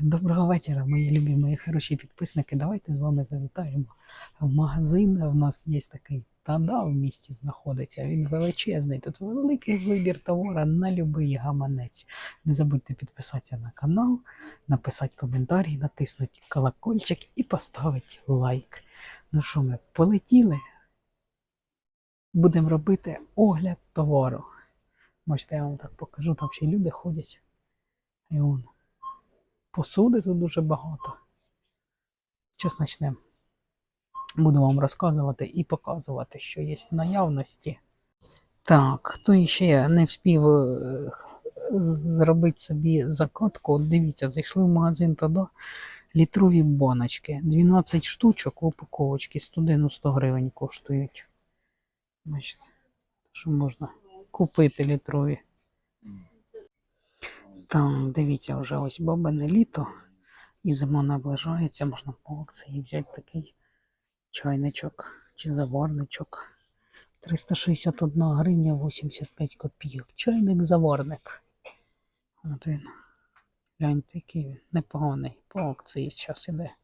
Доброго вечора, мої любі, мої хороші підписники. Давайте з вами завітаємо в магазин. У нас є такий тада в місті знаходиться. Він величезний. Тут великий вибір товару на будь-який гаманець. Не забудьте підписатися на канал, написати коментарі, натиснути колокольчик і поставити лайк. Ну що ми полетіли? Будемо робити огляд товару. Бачите, я вам так покажу, там ще люди ходять. І он. Посуди тут дуже багато. Почнемо. Буду вам розказувати і показувати, що є в наявності. Так, хто ще не встиг е, зробити собі закатку, дивіться, зайшли в магазин тоді літрові баночки. 12 штучок в упаковочці 190 гривень коштують. Бачите, що можна купити літрові. Там, дивіться, вже ось бабине літо, і зима наближається, можна по акції взяти такий чайничок чи заварничок. 361 гривня 85 копійок. Чайник-заварник. От він. Гляньте, він непоганий. По акції зараз іде.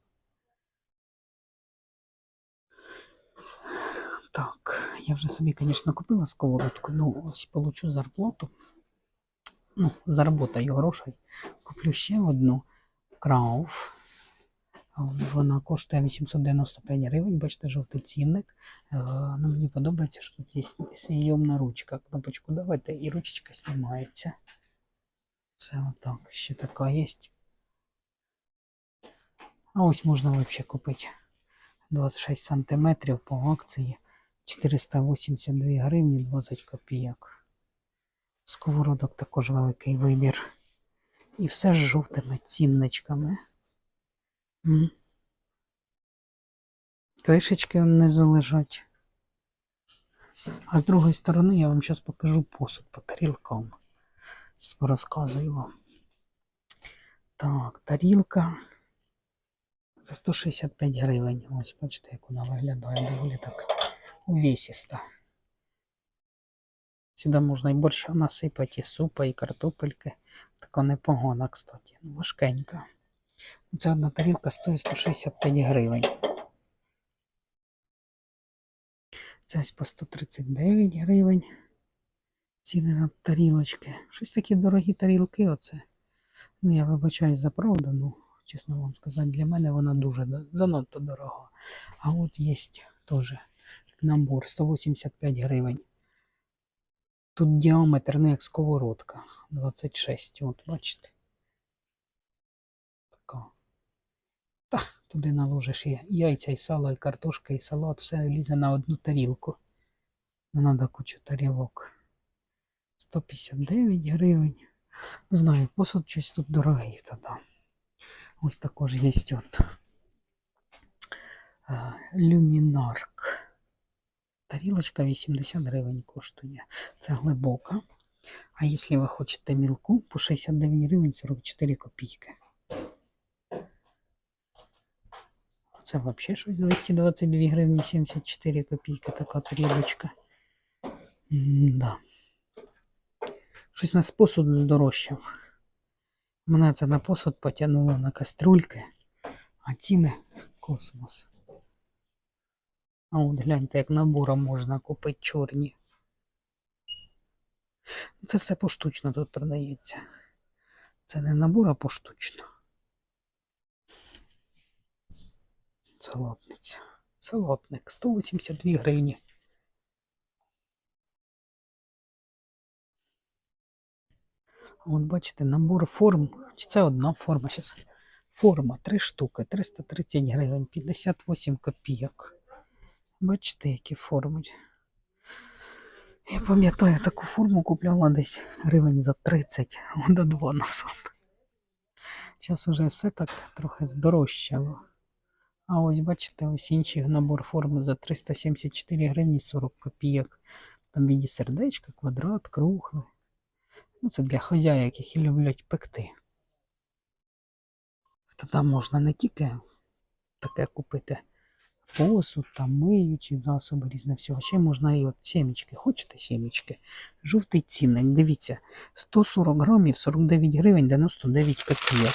Так, я вже собі, звісно, купила сковородку, ну ось получу зарплату ну, заработаю грошей, куплю ще одну крауф. Вона коштує 895 гривень, бачите, жовтий цінник. Е, Ну, мені подобається, що тут є зйомна ручка. Кнопочку давайте і ручечка знімається. Це отак. Ще така є. А ось можна взагалі купити 26 сантиметрів по акції 482 гривні 20 копійок. Сковородок також великий вибір. І все з жовтими цінничками. Кришечки внизу лежать. А з другої сторони я вам зараз покажу посуд по тарілкам. Зараз порозказую вам. Так, тарілка за 165 гривень. Ось бачите, як вона виглядає доволі так увесіста. Сюди можна і борща насипати, і супа, і картопельки. Така непогана, кстати. Важкенька. Ця одна тарілка стоїть 165 гривень. Це ось по 139 гривень. Ціни на тарілочки. Щось такі дорогі тарілки оце. Ну, я вибачаюсь за правду, ну, чесно вам сказати, для мене вона дуже занадто дорога. А от є теж набор 185 гривень. Тут діаметр не як сковородка. 26. От, бачите. Така. Та, туди наложиш і яйця, і сало, і картошка, і салат. Все лізе на одну тарілку. Не треба кучу тарілок. 159 гривень. Знаю, посуд щось тут дорогий тоді. Ось також є от. е, Люмінарк. Тарілочка 80 гривень коштує. Це глибока. А якщо ви хочете мілку, по 69 гривень 44 копійки. Це взагалі щось 222 гривні 74 копійки така тарілочка. Да. Щось на посуд здорожчав. Мене це на посуд потягнуло на каструльки, а ціни космос. А от гляньте, як набором можна купити чорні. Це все поштучно тут продається. Це не набор, а поштучно. Салатниця. Салатник 182 гривні. От бачите, набор форм. Чи це одна форма? Щас. Форма, три штуки, 330 гривень, 58 копійок. Бачите, які форми. Я пам'ятаю, таку форму купляла десь гривень за 30, до 2 назад. Зараз вже все так трохи здорожчало. А ось бачите, ось інший набор форми за 374 гривні 40 копійок. Там віді сердечка, квадрат, круглий. Ну, це для хазяїв, які люблять пекти. Тоді можна не тільки таке купити посуд, там миючі засоби, різне всього. Ще можна і от сімечки. Хочете сімечки? Жовтий цінник. Дивіться, 140 грамів, 49 гривень, 99 копійок.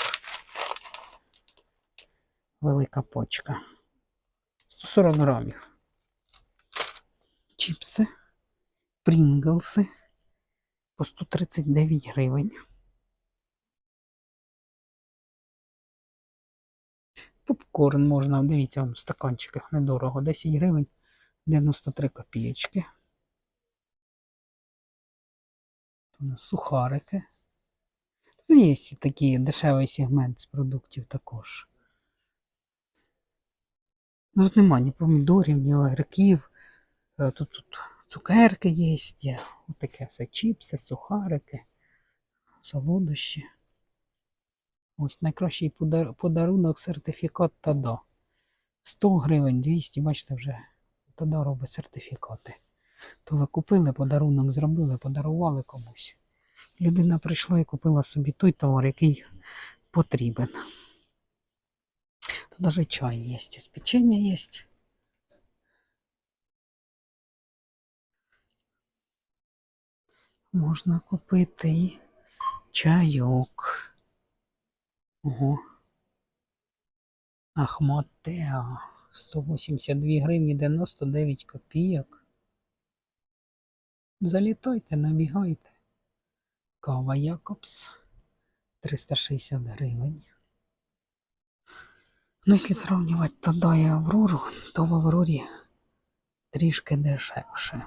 Велика почка. 140 грамів. Чіпси, прінглси по 139 гривень. Попкорн можна, дивіться, в стаканчиках недорого. 10 гривень 93 копійочки. Тут у нас сухарики. Тут є такий дешевий сегмент з продуктів також. Ну, тут нема ні помідорів, ні огірків. Е, Тут, тут цукерки є, є. Ось таке все чіпси, сухарики, солодощі. Ось найкращий подарунок сертифікат ТАДА. 100 гривень, 200, бачите, вже ТАДА робить сертифікати. То ви купили, подарунок зробили, подарували комусь. Людина прийшла і купила собі той товар, який потрібен. Тут навіть чай є, ось печення є. Можна купити чайок. Ого. Ахмат 182 гривні 99 копійок. Залітайте, набігайте. Кава Якобс 360 гривень. Ну, якщо сравнювати Тада і Аврору, то в Аврорі трішки дешевше.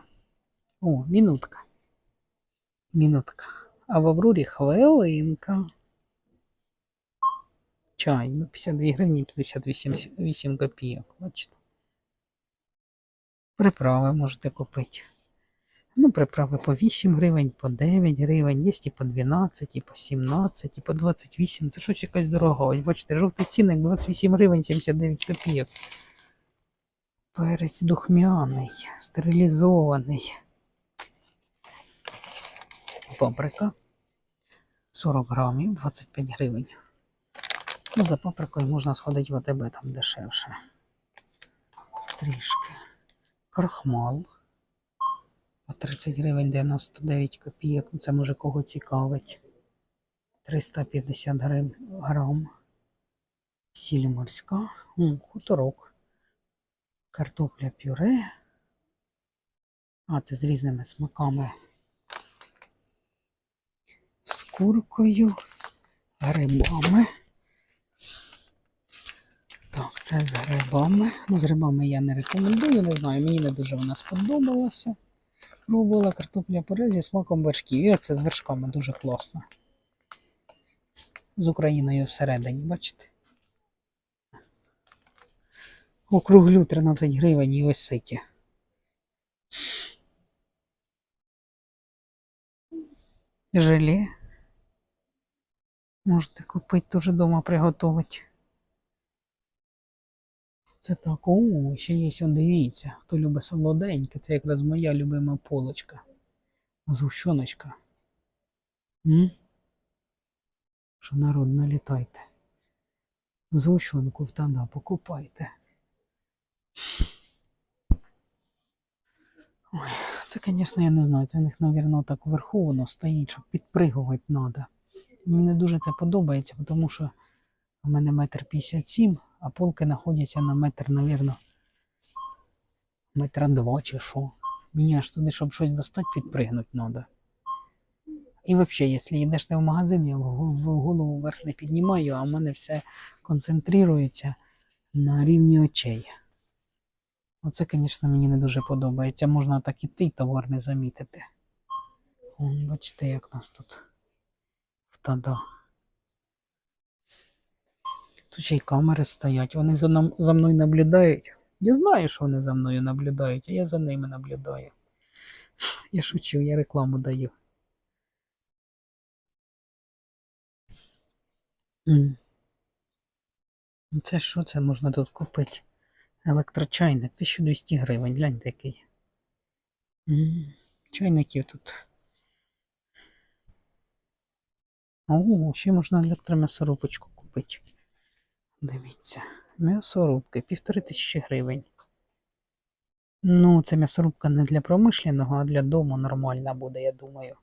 О, минутка. Минутка. А в Аврорі хвилинка. Чай, ну 52 гривні 58 8 копійок, бачите. Приправи можете купити. Ну, приправи по 8 гривень, по 9 гривень, є і по 12, і по 17, і по 28. Це щось якась дорога. Ось бачите, жовтий цінник 28 гривень 79 копійок. Перець духмяний, стерилізований. Паприка 40 грамів, 25 гривень. Ну, за паприкою можна сходити в АТБ, там дешевше. Трішки. Крахмал. По 30 гривень 99 копійок. Ну, Це може кого цікавить. 350 грам. Сіль морська. Хуторок. Картопля пюре. А, це з різними смаками. З куркою, грибами. Це з грибами. Ну, з грибами я не рекомендую, не знаю, мені не дуже вона сподобалася. Пробувала картопля пюре зі смаком вершків. І оце з вершками дуже класно. З Україною всередині, бачите? Округлю 13 гривень і ось ситі. Желе. Можете купити, теж вдома приготувати. Це так, о, ще є, он, дивіться, хто любить солоденьке, це якраз моя любима полочка. Згущеночка. М? Що народ, налітайте. Згущенку в тада покупайте. Ой, це, звісно, я не знаю. Це в них, мабуть, так вверху воно стоїть, щоб підпригувати треба. Мені дуже це подобається, тому що у мене метр п'ятдесят сім, а полки знаходяться на метр, мабуть, метра два чи що. Мені аж туди, щоб щось достати, підпригнути треба. І взагалі, якщо йдеш ти в магазин, я голову вверх не піднімаю, а в мене все концентрується на рівні очей. Оце, звісно, мені не дуже подобається. Можна так іти і товар не замітити. Бачите, як нас тут втада. Тут ще й камери стоять. Вони за, нам, за мною наблюдають. Я знаю, що вони за мною наблюдають, а я за ними наблюдаю. Я шучу, я рекламу даю. Це що це можна тут купити? Електрочайник 1200 гривень, гляньте який. Чайників тут. О, ще можна електром'ясорубочку купити. Дивіться. М'ясорубки, півтори тисячі гривень. Ну, це м'ясорубка не для промишленого, а для дому нормальна буде, я думаю.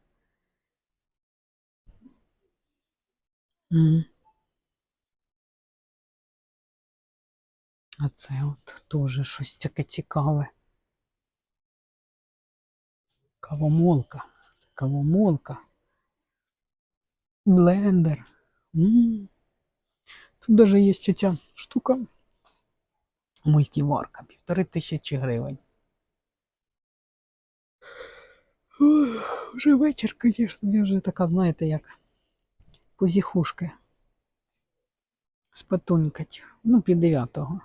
А це от теж щось таке цікаве. Кавомолка. Це кавомолка. Блендер. м Тут даже є ця штука. Мультиварка. Півтори тисячі гривень. Ух, Вже вечір, звісно, я вже така, знаєте, як позіхушки. Спатунькать. Ну, пів дев'ятого.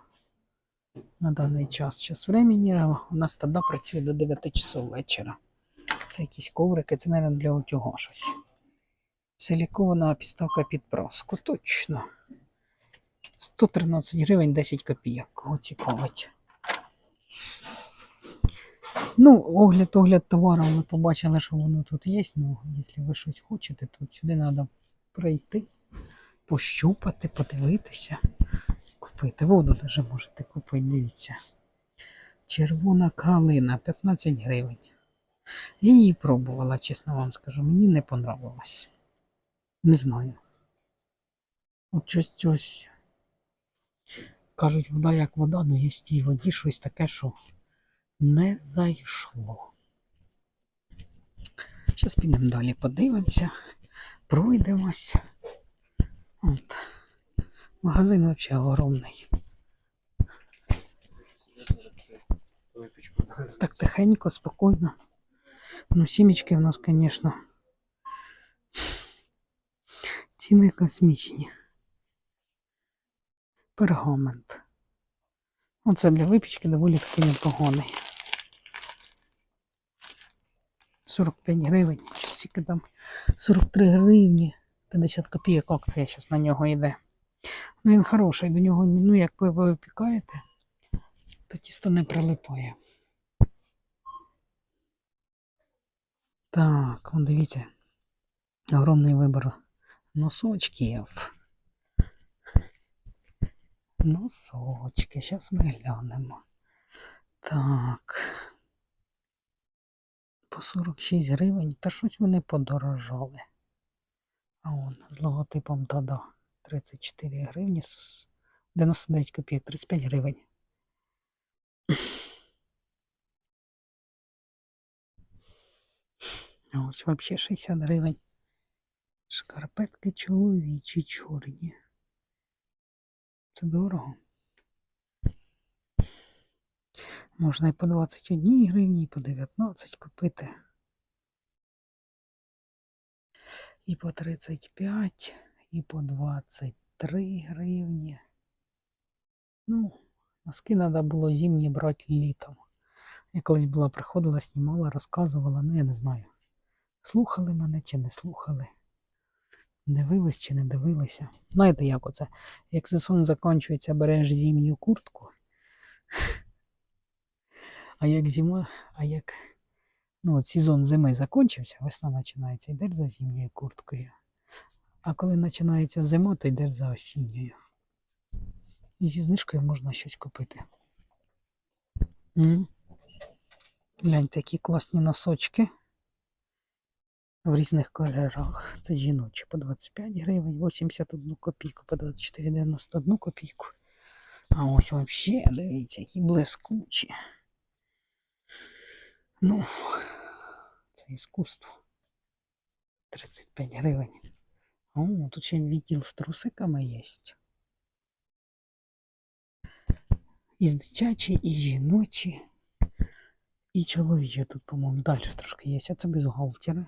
На даний час. Час времени. У нас тоді працює до 9 часов вечора. Це якісь коврики, це, мабуть, для утюга щось. Силікована підставка під праску. Точно. 113 гривень 10 копійок. Кого цікавить. Ну, огляд, огляд товару, ви побачили, що воно тут є. Ну, якщо ви щось хочете, то сюди треба прийти, пощупати, подивитися, купити. Воду даже можете купити, дивіться. Червона калина 15 гривень. Я її пробувала, чесно вам скажу, мені не понравилось. Не знаю. От щось, щось. Кажуть, вода як вода, але є в тій воді щось таке, що не зайшло. Зараз підемо далі, подивимося, пройдемось. От. Магазин взагалі огромний. Так тихенько, спокійно. Ну, сімечки в нас, звісно, ціни космічні. Пергамент. Оце для випічки доволі таки непоганий. 45 гривень. Скільки там? 43 гривні. 50 копійок акція зараз на нього йде. Ну він хороший, до нього, ну як ви випікаєте, то тісто не прилипає. Так, дивіться. Огромний вибір носочків. Носочки, зараз ми глянемо. Так. По 46 гривень. Та щось вони подорожали. А он з логотипом Тада 34 гривні. 99 копійок, 35 гривень. Ось взагалі 60 гривень. Шкарпетки чоловічі чорні. Це дорого. Можна і по 21 гривні, і по 19 купити. І по 35, і по 23 гривні. Ну, носки треба було зимні брати літом. Я колись була приходила, знімала, розказувала, ну я не знаю. Слухали мене чи не слухали. Дивились чи не дивилися. Знаєте, як оце? Як сезон закінчується, береш зимню куртку. А як зима, а як ну, от сезон зими закінчився, весна починається, йдеш за зимньою курткою. А коли починається зима, то йдеш за осінньою. І зі знижкою можна щось купити. М. Гляньте, які класні носочки в різних кольорах. Це жіночі по 25 гривень, 81 копійку, по 24,91 копійку. А ось взагалі, дивіться, які блискучі. Ну, це іскусство. 35 гривень. О, тут ще відділ з трусиками є. І дитячі, і жіночі, і чоловічі тут, по-моєму, далі трошки є. А це бюстгальтери.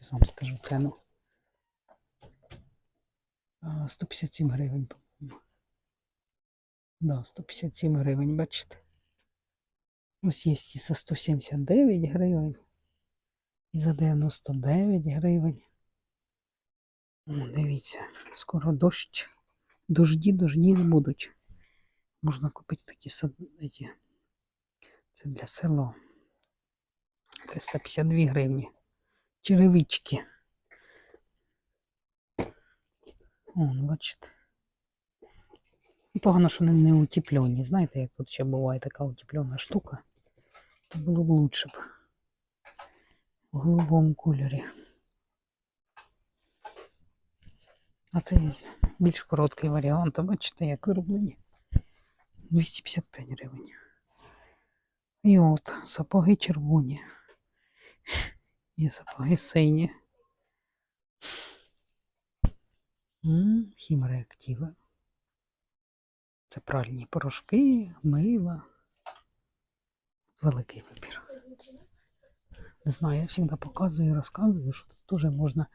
Зараз вам скажу ціну. 157 гривень, по-моєму. Да, 157 гривень, бачите. Ось є і за 179 гривень. І за 99 гривень. Дивіться, скоро дощ. Дожді, дожді не будуть. Можна купити такі садики. Це для села. 352 гривні. Черевички. О, ну, бачите. Ну, Погано, що вони не утеплені. Знаєте, як тут ще буває така утеплена штука. То було б лучше б. В голубому кольорі. А це є більш короткий варіант. А бачите, як зроблені. 255 гривень. І от сапоги червоні. І сапоги сині. М, Це пральні порошки, мила. Великий вибір. Не знаю, я завжди показую і розказую, що тут теж можна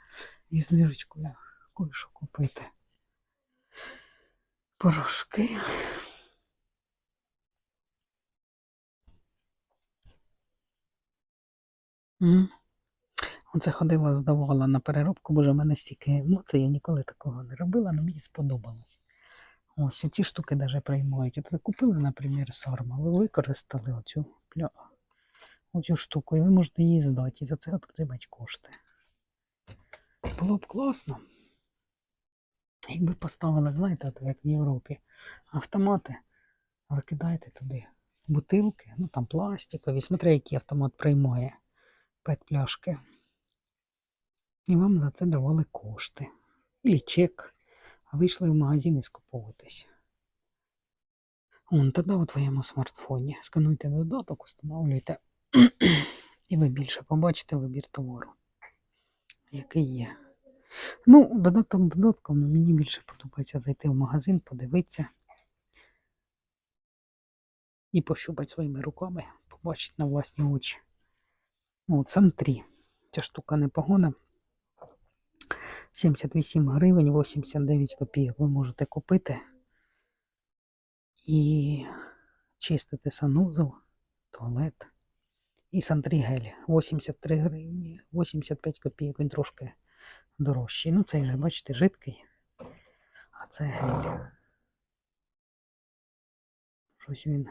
із знижечкою кое-що купити. Порошки. М. Оце ходила, здавала на переробку, боже, в мене стільки емоцій, я ніколи такого не робила, але мені сподобалось. Ось ці штуки навіть приймають. От ви купили, наприклад, сарма, ви використали оцю, оцю штуку, і ви можете її здати, і за це отримати кошти. Було б класно. Якби поставили, знаєте, як в Європі, автомати, ви кидаєте туди бутилки, ну там пластикові, смотри, який автомат приймає пет-пляшки. І вам за це давали кошти. Ілі чек. А вийшли в магазин і скуповуватись. Он тоді у твоєму смартфоні. Скануйте додаток, встановлюйте. І ви більше побачите вибір товару, який є. Ну, додаток додатком, але мені більше подобається зайти в магазин, подивитися і пощупати своїми руками, побачити на власні очі. Ну, Сантрі. Ця штука непогана. 78 гривень, 89 копійок ви можете купити і чистити санузел, туалет. І сантрігель 83 гривні, 85 копійок, він трошки дорожчий. Ну, цей же, бачите, жидкий, а це гель. Щось він.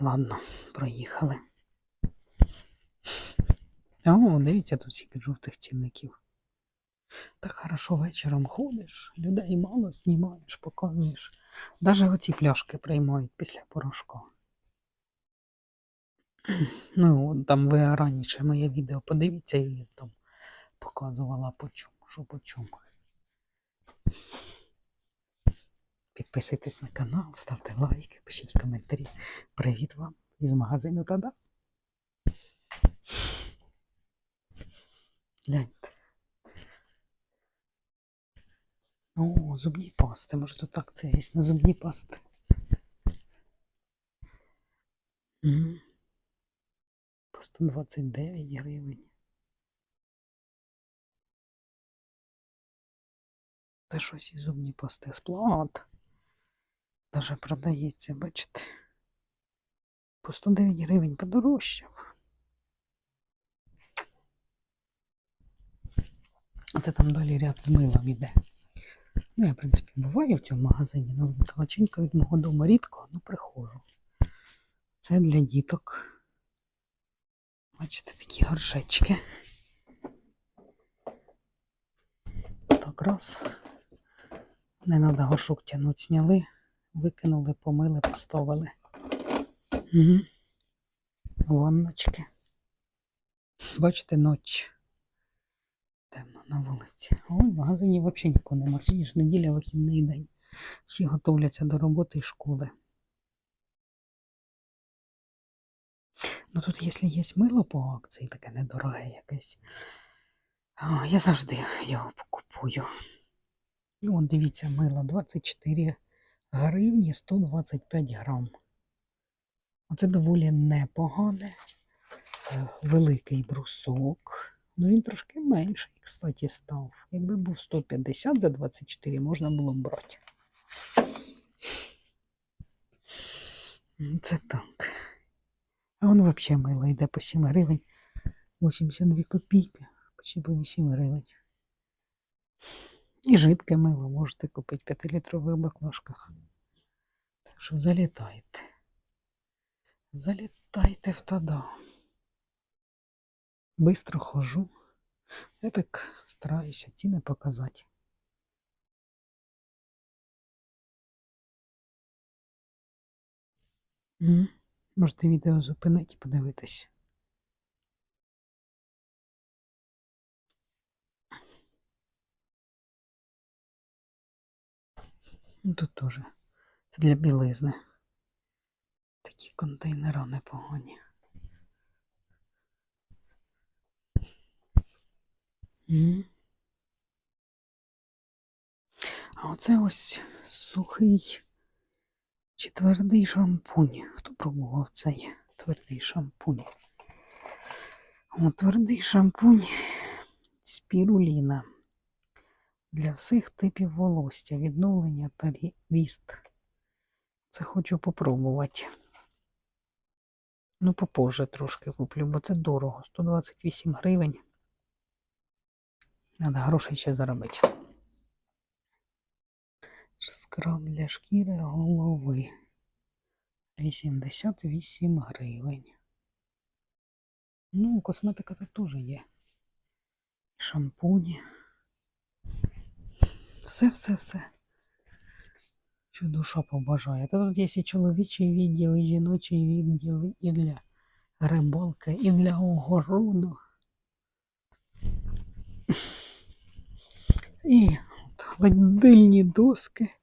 Ладно, проїхали. О, дивіться, тут скільки жовтих цінників. Так хорошо вечором ходиш, людей мало знімаєш, показуєш. Даже оці пляшки приймають після порошку. Ну, там ви раніше моє відео подивіться, і там показувала по чому, що по чому. Підписуйтесь на канал, ставте лайки, пишіть коментарі. Привіт вам із магазину Тада. Гляньте. О, зубні пасти. Може тут так це є на зубні пасти. По 129 гривень. Та щось і зубні пасти. Сплат. Даже продається, бачите. По 109 гривень подорожчав. Це там далі ряд з милом іде. Ну, я, в принципі, буваю в цьому магазині, але далеченько від мого дому рідко, але приходжу. Це для діток. Бачите, такі горшечки. Так раз. Не треба горшок тягнути, зняли, викинули, помили, поставили. Угу. Ванночки. Бачите, ноч. Темно на вулиці. Ой, в магазині взагалі нікого нема. Сьогодні ж неділя, вихідний день. Всі готовляться до роботи і школи. Ну тут, якщо є мило по акції, таке недороге якесь, о, я завжди його покупую. І от дивіться, мило 24 гривні 125 грам. Оце доволі непогане. Е, Великий брусок. Ну він трошки менший, кстати, став. Якби був 150 за 24, можна було б брати. Це так. А воно взагалі мило йде по 7 гривень. 82 копійки. Почти по 8 гривень. І жидке мило можете купити в 5-літрових баклажках. Так що залітайте. Залітайте в тада быстро хожу. Я так стараюсь тіни показати. Можете відео зупинити і подивитись. Ну, тут теж. Це для білизни. Такі контейнери непогані. А оце ось сухий чи твердий шампунь. Хто пробував цей твердий шампунь? О, твердий шампунь спіруліна для всіх типів волосся, відновлення та ріст. Це хочу попробувати. Ну, попозже трошки куплю, бо це дорого. 128 гривень. Надо грошей ще заробити. Скраб для шкіри голови. 88 гривень. Ну, косметика тут теж є. Шампуні. Все, все, все. Що душа побажає. Та тут є і чоловічий відділ, і жіночий відділ, і для рибалки, і для огороду. І от доски.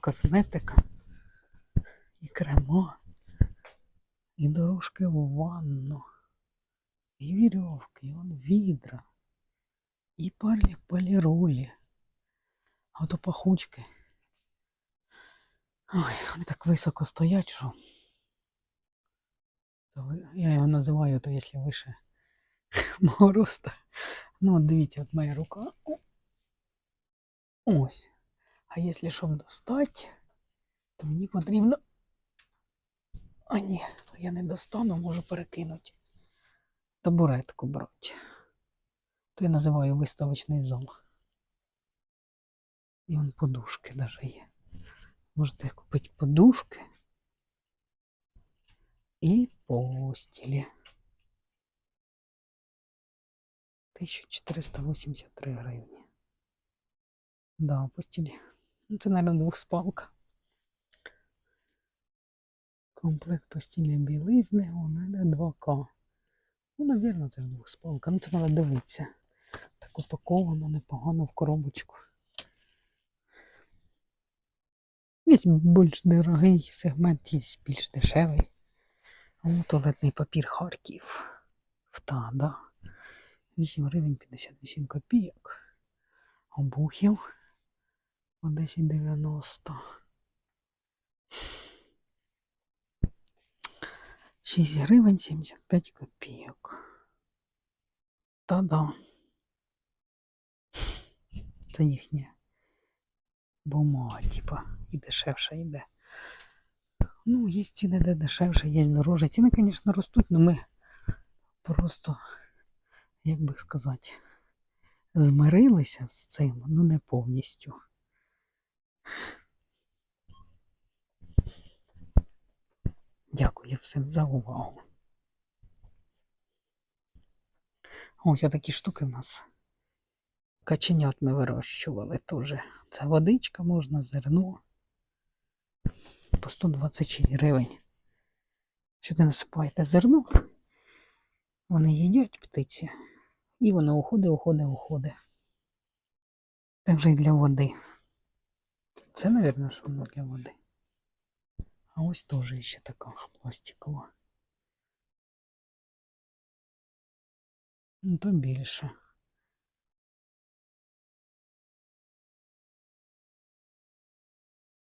Косметика. І крема. І дорожки в ванну. І вірьовки, і он відра. І палі поліролі. А ото пахучки. Ой, вони так високо стоять, що. То я його називаю, то якщо вище мого роста. Ну, от дивіться, от моя рука. Ось. А якщо щоб достати, то мені потрібно. А ні, я не достану, можу перекинути. Табуретку брати. То я називаю виставочний зал. І вон подушки навіть є. Можете купити подушки і постілі. 1483 гривні. Да, постілі. Ну, Це, мабуть, двохспалка. Комплект постільної білизни, вона йде 2К. Ну, навірно, це ж двохспалка. Ну, це треба дивитися. Так упаковано, непогано в коробочку. Є більш дорогий сегмент, є більш дешевий. О, туалетний папір Харків. Вта, да. 8 гривень 58 копійок. Обухів по 10,90. 6 гривень 75 копійок. Та-да. Це їхня бумага, типа, і дешевше йде. Ну, є ціни, де дешевше, є дорожче. Ціни, звісно, ростуть, але ми просто, як би сказати, змирилися з цим, ну не повністю. Дякую всім за увагу. Ось такі штуки в нас. Каченят ми вирощували теж. Це водичка можна, зерно. По 126 гривень. Сюди насипаєте зерно. Вони їдять птиці. І воно уходить, уходить, уходить. Так же і для води. Це, мабуть, воно для води. А ось теж ще така пластикова. Ну, то більше.